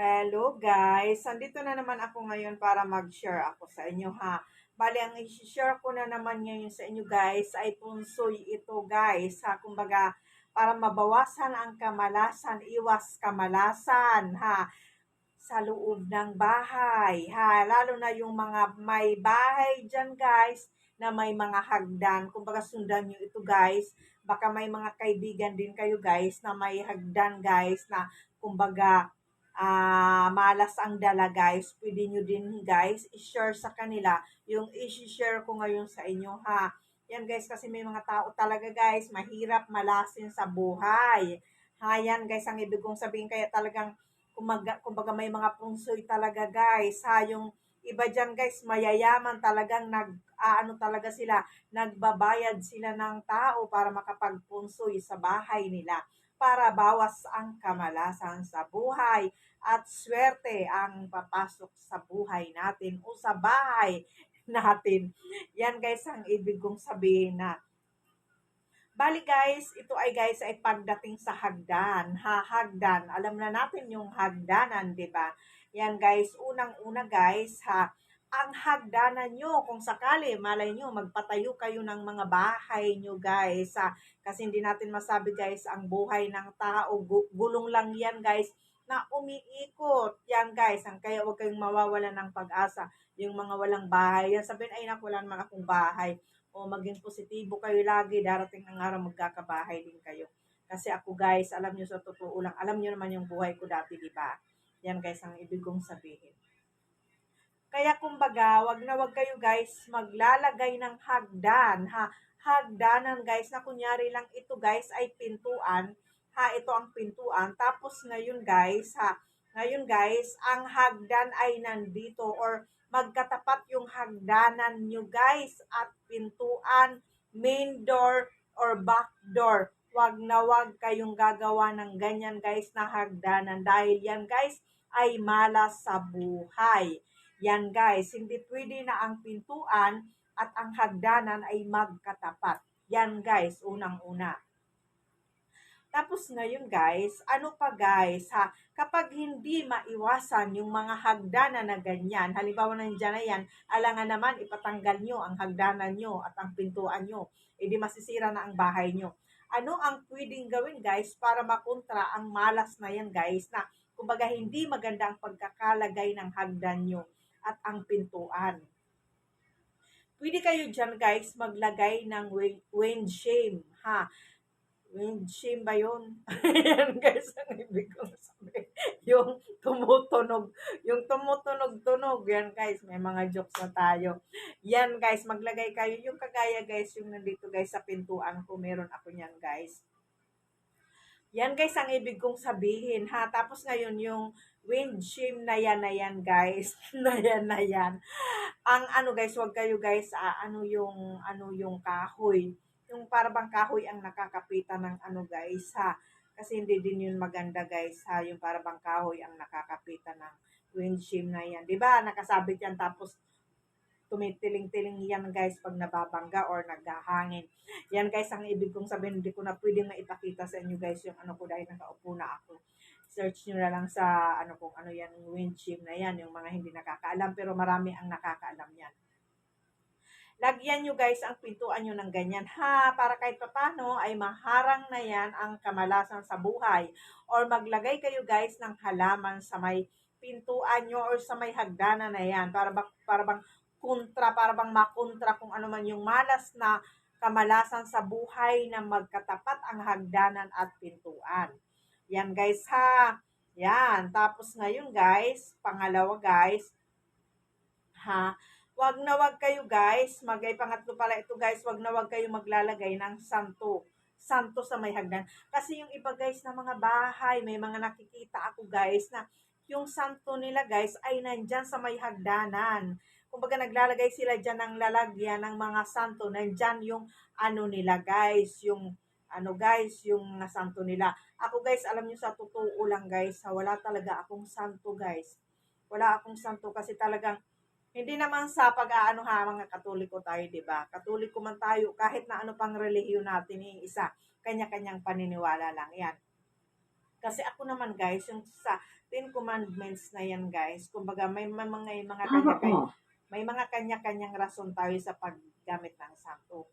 Hello guys! Andito na naman ako ngayon para mag-share ako sa inyo ha. Bali, ang i-share ko na naman ngayon sa inyo guys ay punsoy ito guys ha. Kumbaga, para mabawasan ang kamalasan, iwas kamalasan ha sa loob ng bahay ha. Lalo na yung mga may bahay dyan guys na may mga hagdan. Kumbaga sundan nyo ito guys. Baka may mga kaibigan din kayo guys na may hagdan guys na kumbaga ah malas ang dala guys, pwede nyo din guys i-share sa kanila yung i-share ko ngayon sa inyo ha. Yan guys kasi may mga tao talaga guys, mahirap malasin sa buhay. Ha, yan guys ang ibig kong sabihin kaya talagang kumaga, kumbaga may mga pungsoy talaga guys. Ha, yung iba dyan guys, mayayaman talagang nag, ah, ano talaga sila, nagbabayad sila ng tao para makapagpunsoy sa bahay nila para bawas ang kamalasan sa buhay at swerte ang papasok sa buhay natin o sa bahay natin. Yan guys ang ibig kong sabihin na Bali guys, ito ay guys ay pagdating sa hagdan. Ha, hagdan. Alam na natin yung hagdanan, 'di ba? Yan guys, unang-una guys, ha, ang hagdanan nyo, kung sakali, malay nyo, magpatayo kayo ng mga bahay nyo guys. Ha, kasi hindi natin masabi guys, ang buhay ng tao, gulong lang yan guys na umiikot. Yan guys, ang kaya huwag kayong mawawala ng pag-asa. Yung mga walang bahay, yan sabihin, ay naku, wala naman akong bahay. O maging positibo kayo lagi, darating ang araw magkakabahay din kayo. Kasi ako guys, alam nyo sa totoo lang, alam nyo naman yung buhay ko dati, di ba? Yan guys, ang ibig kong sabihin. Kaya kumbaga, wag na wag kayo guys maglalagay ng hagdan, ha? Hagdanan guys, na kunyari lang ito guys ay pintuan, ha, ito ang pintuan. Tapos ngayon guys, ha, ngayon guys, ang hagdan ay nandito or magkatapat yung hagdanan nyo guys at pintuan, main door or back door. Wag na wag kayong gagawa ng ganyan guys na hagdanan dahil yan guys ay malas sa buhay. Yan guys, hindi pwede na ang pintuan at ang hagdanan ay magkatapat. Yan guys, unang-una. Tapos ngayon guys, ano pa guys ha, kapag hindi maiwasan yung mga hagdanan na ganyan, halimbawa nandiyan na yan, alangan naman ipatanggal nyo ang hagdanan nyo at ang pintuan nyo, edi masisira na ang bahay nyo. Ano ang pwedeng gawin guys para makontra ang malas na yan guys na kumbaga hindi maganda ang pagkakalagay ng hagdan nyo at ang pintuan. Pwede kayo dyan guys maglagay ng wind shame ha Wind shame ba yun? Yan guys, ang ibig kong sabihin. Yung tumutunog. Yung tumutunog-tunog. Yan guys, may mga jokes na tayo. Yan guys, maglagay kayo. Yung kagaya guys, yung nandito guys sa pintuan ko. Meron ako niyan guys. Yan guys, ang ibig kong sabihin ha. Tapos ngayon yung wind shame na yan na yan guys. na yan na yan. Ang ano guys, wag kayo guys, ah, ano yung, ano yung kahoy yung para bang kahoy ang nakakapitan ng ano guys ha. Kasi hindi din yun maganda guys ha, yung para bang kahoy ang nakakapitan ng windshield na yan. 'Di ba? Nakasabit yan tapos tumitiling-tiling yan guys pag nababangga or naghahangin. Yan guys ang ibig kong sabihin, hindi ko na pwedeng maipakita sa inyo guys yung ano ko dahil nakaupo na ako. Search nyo na lang sa ano kung ano yan, windshield na yan, yung mga hindi nakakaalam pero marami ang nakakaalam yan lagyan nyo guys ang pintuan nyo ng ganyan ha, para kahit papano ay maharang na yan ang kamalasan sa buhay. Or maglagay kayo guys ng halaman sa may pintuan nyo or sa may hagdanan na yan, para, ba, para bang kontra, para bang makontra kung ano man yung malas na kamalasan sa buhay na magkatapat ang hagdanan at pintuan. Yan guys ha. Yan. Tapos ngayon guys, pangalawa guys, ha, Wag na wag kayo guys, magay pangatlo pala ito guys, wag na wag kayo maglalagay ng santo. Santo sa may hagdan. Kasi yung iba guys na mga bahay, may mga nakikita ako guys na yung santo nila guys ay nandyan sa may hagdanan. Kumbaga naglalagay sila dyan ng lalagyan ng mga santo. Nandyan yung ano nila guys, yung ano guys, yung santo nila. Ako guys, alam nyo sa totoo lang guys, wala talaga akong santo guys. Wala akong santo kasi talagang hindi naman sa pag-aano ha, mga katoliko tayo, di ba? Katoliko man tayo, kahit na ano pang relihiyon natin, yung isa, kanya-kanyang paniniwala lang yan. Kasi ako naman guys, yung sa Ten Commandments na yan guys, kumbaga may, may mga mga Tama kanya-kanya, ka. May mga kanya-kanyang rason tayo sa paggamit ng santo.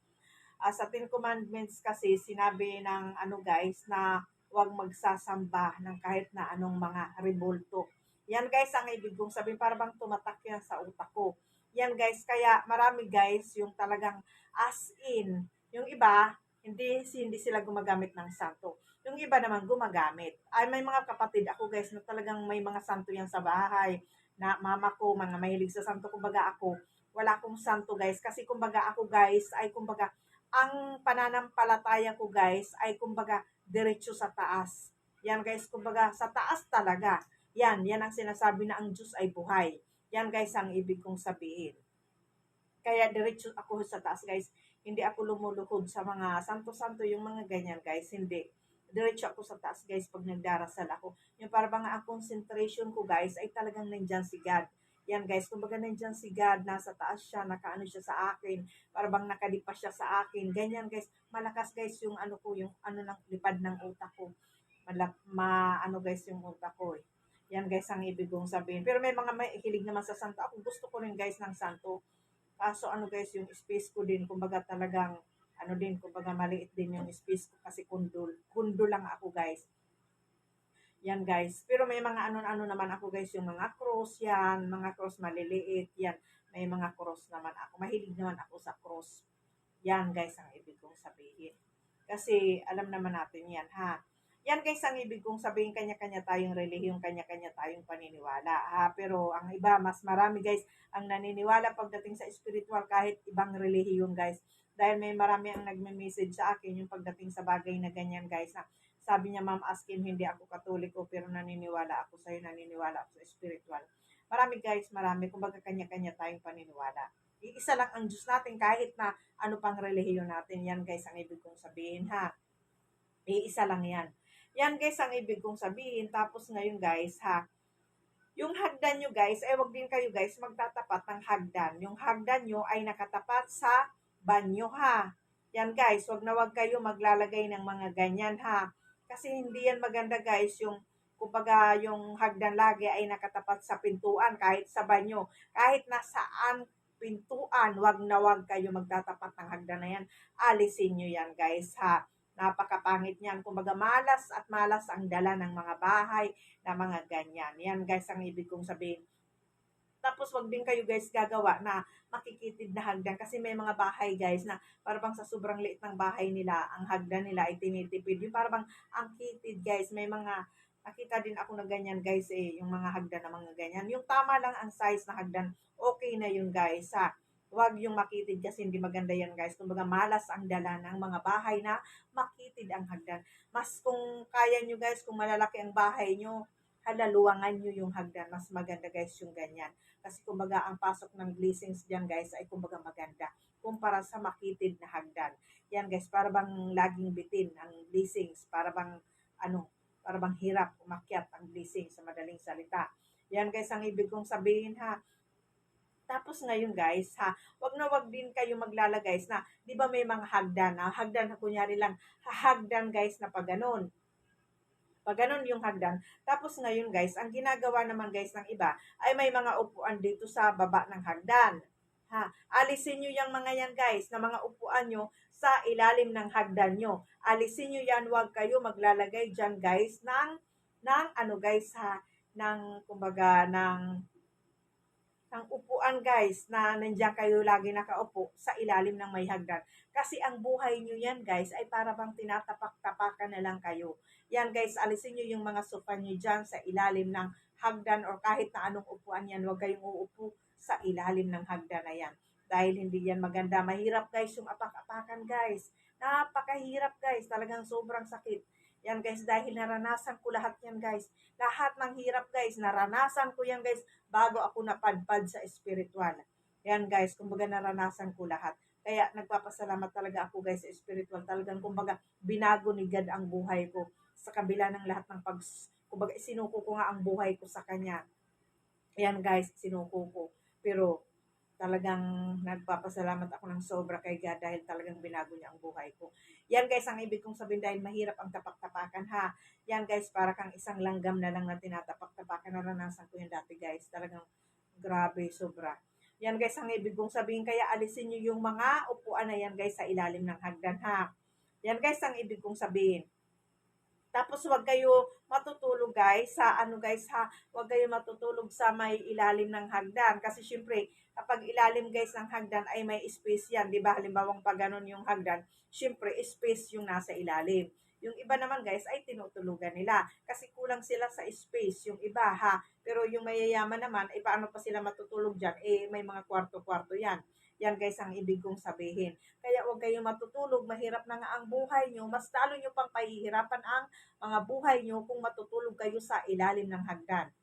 Ah, sa Ten Commandments kasi sinabi ng ano guys na huwag magsasamba ng kahit na anong mga rebulto. Yan guys ang ibig kong sabihin, para bang tumatak yan sa utak ko. Yan guys, kaya marami guys yung talagang as in. Yung iba, hindi, hindi sila gumagamit ng santo. Yung iba naman gumagamit. Ay, may mga kapatid ako guys na talagang may mga santo yan sa bahay. Na mama ko, mga mahilig sa santo. Kumbaga ako, wala akong santo guys. Kasi kumbaga ako guys, ay kumbaga, ang pananampalataya ko guys, ay kumbaga, diretso sa taas. Yan guys, kumbaga, sa taas talaga. Yan, yan ang sinasabi na ang Diyos ay buhay. Yan guys ang ibig kong sabihin. Kaya diretso ako sa taas guys. Hindi ako lumuluhod sa mga santo-santo yung mga ganyan guys. Hindi. Diretso ako sa taas guys pag nagdarasal ako. Yung para bang ang concentration ko guys ay talagang nandyan si God. Yan guys, kumbaga nandyan si God, nasa taas siya, nakaano siya sa akin, para bang nakalipas siya sa akin. Ganyan guys, malakas guys yung ano ko, yung ano ng lipad ng utak ko. Malap, ma, ano guys yung utak ko eh. Yan guys ang ibig kong sabihin. Pero may mga may hilig naman sa santo. Ako gusto ko rin guys ng santo. Kaso ano guys, yung space ko din, kumbaga talagang, ano din, kumbaga maliit din yung space ko kasi kundul. Kundul lang ako guys. Yan guys. Pero may mga ano-ano naman ako guys, yung mga cross yan, mga cross maliliit, yan. May mga cross naman ako. Mahilig naman ako sa cross. Yan guys ang ibig kong sabihin. Kasi alam naman natin yan ha. Yan guys ang ibig kong sabihin, kanya-kanya tayong relihiyon, kanya-kanya tayong paniniwala. Ha? Pero ang iba, mas marami guys ang naniniwala pagdating sa spiritual kahit ibang relihiyon guys. Dahil may marami ang nagme-message sa akin yung pagdating sa bagay na ganyan guys. Ha? Sabi niya, Ma'am Askin, hindi ako katoliko pero naniniwala ako sa'yo, naniniwala ako sa spiritual. Marami guys, marami. Kumbaga kanya-kanya tayong paniniwala. Iisa lang ang Diyos natin kahit na ano pang relihiyon natin. Yan guys ang ibig kong sabihin ha. Iisa lang yan. Yan guys ang ibig kong sabihin. Tapos ngayon guys ha, yung hagdan nyo guys, ay wag din kayo guys magtatapat ng hagdan. Yung hagdan nyo ay nakatapat sa banyo ha. Yan guys, wag na wag kayo maglalagay ng mga ganyan ha. Kasi hindi yan maganda guys, yung kumbaga yung hagdan lagi ay nakatapat sa pintuan kahit sa banyo. Kahit nasaan pintuan, wag na wag kayo magtatapat ng hagdan na yan. Alisin nyo yan guys ha napakapangit niyan. Kumbaga malas at malas ang dala ng mga bahay na mga ganyan. Yan guys ang ibig kong sabihin. Tapos wag din kayo guys gagawa na makikitid na hagdan kasi may mga bahay guys na para bang sa sobrang liit ng bahay nila, ang hagdan nila ay tinitipid. Yung para bang ang kitid guys, may mga nakita din ako na ganyan guys eh, yung mga hagdan na mga ganyan. Yung tama lang ang size na hagdan, okay na yun guys ha. Huwag yung makitid kasi hindi maganda yan guys. Kumbaga malas ang dala ng mga bahay na makitid ang hagdan. Mas kung kaya nyo guys, kung malalaki ang bahay nyo, halaluwangan nyo yung hagdan. Mas maganda guys yung ganyan. Kasi kumbaga ang pasok ng blessings dyan guys ay kumbaga maganda. Kumpara sa makitid na hagdan. Yan guys, para bang laging bitin ang blessings. Para bang ano, para bang hirap umakyat ang blessings sa madaling salita. Yan guys ang ibig kong sabihin ha tapos ngayon guys, ha, wag na wag din kayo maglalagay na, di ba may mga hagdan, na hagdan, kunyari lang, hagdan guys na pag ganun. Pag ganun yung hagdan. Tapos ngayon guys, ang ginagawa naman guys ng iba, ay may mga upuan dito sa baba ng hagdan. Ha, alisin nyo yung mga yan guys, na mga upuan nyo sa ilalim ng hagdan nyo. Alisin nyo yan, wag kayo maglalagay dyan guys ng, ng ano guys ha, ng kumbaga ng ng upuan guys na nandiyan kayo lagi nakaupo sa ilalim ng may hagdan. Kasi ang buhay nyo yan guys ay para bang tinatapak-tapakan na lang kayo. Yan guys, alisin nyo yung mga sofa nyo dyan sa ilalim ng hagdan or kahit na anong upuan yan, huwag kayong uupo sa ilalim ng hagdan na yan. Dahil hindi yan maganda. Mahirap guys yung apak-apakan guys. Napakahirap guys. Talagang sobrang sakit. Yan guys, dahil naranasan ko lahat yan guys. Lahat ng hirap guys, naranasan ko yan guys bago ako napadpad sa spiritual. Yan guys, kumbaga naranasan ko lahat. Kaya nagpapasalamat talaga ako guys sa spiritual. Talagang kumbaga binago ni God ang buhay ko sa kabila ng lahat ng pag kumbaga sinuko ko nga ang buhay ko sa kanya. Yan guys, sinuko ko. Pero talagang nagpapasalamat ako ng sobra kay God dahil talagang binago niya ang buhay ko. Yan guys, ang ibig kong sabihin dahil mahirap ang tapak-tapakan ha. Yan guys, para kang isang langgam na lang na tinatapak-tapakan. Naranasan ko yun dati guys. Talagang grabe, sobra. Yan guys, ang ibig kong sabihin, kaya alisin nyo yung mga upuan na yan guys sa ilalim ng hagdan ha. Yan guys, ang ibig kong sabihin. Tapos wag kayo matutulog guys sa ano guys ha, wag kayo matutulog sa may ilalim ng hagdan kasi syempre kapag ilalim guys ng hagdan ay may space yan, 'di ba? Halimbawa pag ganun yung hagdan, syempre space yung nasa ilalim. Yung iba naman guys ay tinutulugan nila kasi kulang sila sa space yung iba ha. Pero yung mayayaman naman ay paano pa sila matutulog diyan? Eh may mga kwarto-kwarto yan. Yan guys ang ibig kong sabihin. Kaya huwag kayong matutulog, mahirap na nga ang buhay nyo, mas lalo nyo pang pahihirapan ang mga buhay nyo kung matutulog kayo sa ilalim ng hagdan.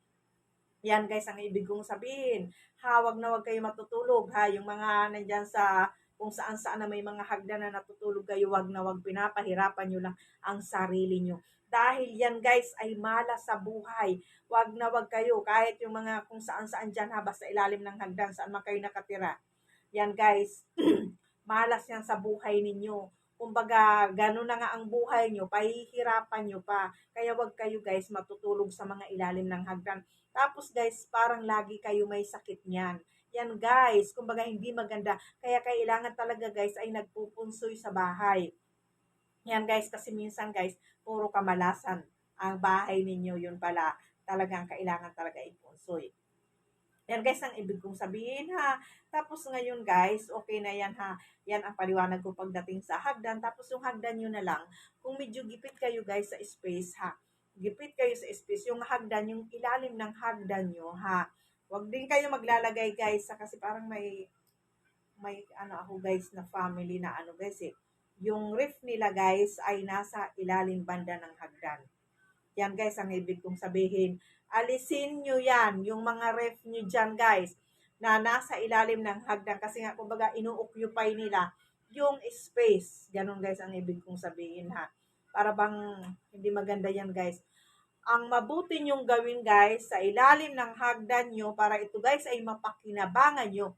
Yan guys ang ibig kong sabihin. Ha, wag na wag kayo matutulog ha. Yung mga nandyan sa kung saan saan na may mga hagdan na natutulog kayo, wag na wag pinapahirapan nyo lang ang sarili nyo. Dahil yan guys ay malas sa buhay. Wag na wag kayo kahit yung mga kung saan saan dyan ha, basta ilalim ng hagdan, saan man kayo nakatira. Yan guys, malas yan sa buhay ninyo. Kumbaga, gano'n na nga ang buhay nyo, pahihirapan nyo pa. Kaya wag kayo guys matutulog sa mga ilalim ng hagdan. Tapos guys, parang lagi kayo may sakit niyan. Yan guys, kumbaga hindi maganda. Kaya kailangan talaga guys ay nagpupunsoy sa bahay. Yan guys, kasi minsan guys, puro kamalasan ang bahay ninyo. Yun pala, talagang kailangan talaga ipunsoy. Yan guys, ang ibig kong sabihin ha. Tapos ngayon guys, okay na yan ha. Yan ang paliwanag ko pagdating sa hagdan. Tapos yung hagdan nyo na lang, kung medyo gipit kayo guys sa space ha. Gipit kayo sa space. Yung hagdan, yung ilalim ng hagdan nyo ha. Huwag din kayo maglalagay guys ha, kasi parang may may ano ako guys na family na ano guys eh. Yung ref nila guys ay nasa ilalim banda ng hagdan. Yan guys ang ibig kong sabihin alisin nyo yan, yung mga ref nyo dyan guys, na nasa ilalim ng hagdan kasi nga kumbaga inu-occupy nila yung space. Ganon guys ang ibig kong sabihin ha. Para bang hindi maganda yan guys. Ang mabuti nyong gawin guys sa ilalim ng hagdan nyo para ito guys ay mapakinabangan nyo.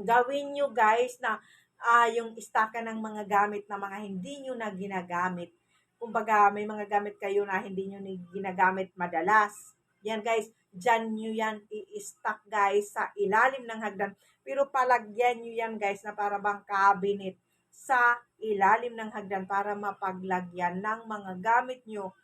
Gawin nyo guys na uh, yung istaka ng mga gamit na mga hindi nyo na ginagamit kumbaga may mga gamit kayo na hindi nyo ginagamit madalas. Yan guys, dyan nyo yan i-stack guys sa ilalim ng hagdan. Pero palagyan nyo yan guys na para bang cabinet sa ilalim ng hagdan para mapaglagyan ng mga gamit nyo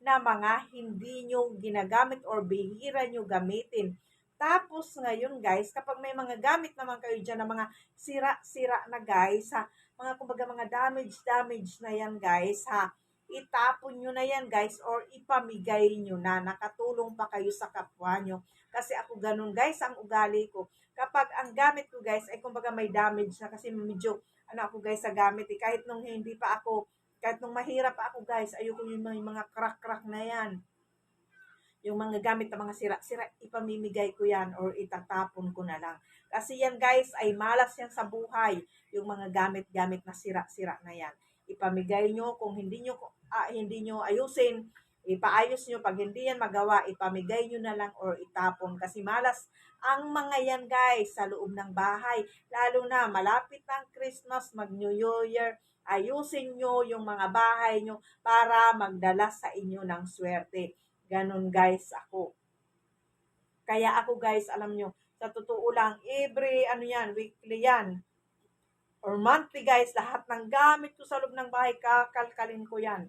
na mga hindi nyo ginagamit or bihira nyo gamitin. Tapos ngayon guys, kapag may mga gamit naman kayo dyan na mga sira-sira na guys, ha, mga kumbaga mga damage-damage na yan guys, ha, itapon nyo na yan guys or ipamigay nyo na nakatulong pa kayo sa kapwa nyo. Kasi ako ganun guys ang ugali ko. Kapag ang gamit ko guys ay kumbaga may damage na kasi medyo ano ako guys sa gamit eh. Kahit nung hindi pa ako, kahit nung mahirap pa ako guys, ayoko yung mga, mga crack-crack na yan. Yung mga gamit na mga sira-sira, ipamimigay ko yan or itatapon ko na lang. Kasi yan guys ay malas yan sa buhay. Yung mga gamit-gamit na sira-sira na yan ipamigay nyo kung hindi nyo uh, hindi nyo ayusin. Ipaayos nyo. Pag hindi yan magawa ipamigay nyo na lang or itapon. Kasi malas ang mga yan guys sa loob ng bahay. Lalo na malapit ng Christmas mag New Year ayusin nyo yung mga bahay nyo para magdala sa inyo ng swerte. Ganun guys ako. Kaya ako guys alam nyo sa totoo lang every ano yan weekly yan or monthly guys, lahat ng gamit ko sa loob ng bahay, kakalkalin ko yan.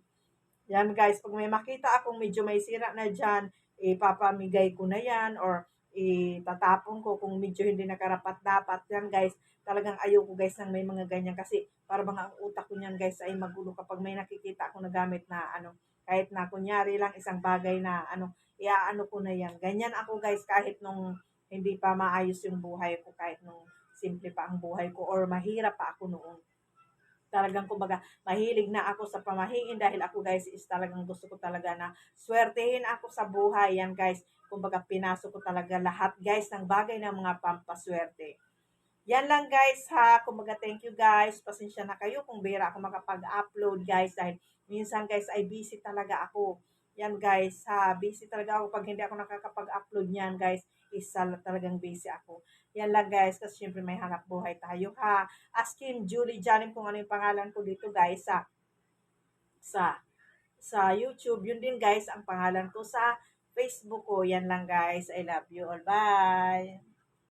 Yan guys, pag may makita akong medyo may sira na dyan, ipapamigay ko na yan or itatapon ko kung medyo hindi nakarapat dapat. Yan guys, talagang ayoko guys ng may mga ganyan kasi para bang ang utak ko niyan guys ay magulo kapag may nakikita ako na gamit na ano, kahit na kunyari lang isang bagay na ano, iaano ko na yan. Ganyan ako guys kahit nung hindi pa maayos yung buhay ko, kahit nung simple pa ang buhay ko or mahirap pa ako noon. Talagang kumbaga, mahilig na ako sa pamahiin dahil ako guys is talagang gusto ko talaga na swertehin ako sa buhay. Yan guys, kumbaga pinasok ko talaga lahat guys ng bagay ng mga pampaswerte. Yan lang guys ha. Kumbaga thank you guys. Pasensya na kayo kung bira ako makapag-upload guys dahil minsan guys ay busy talaga ako. Yan guys ha. Busy talaga ako pag hindi ako nakakapag-upload niyan guys isa talagang busy ako. Yan lang guys, kasi syempre may hanap buhay tayo ha. Ask him, Julie Janim, kung ano yung pangalan ko dito guys sa sa sa YouTube. Yun din guys ang pangalan ko sa Facebook ko. Yan lang guys. I love you all. Bye!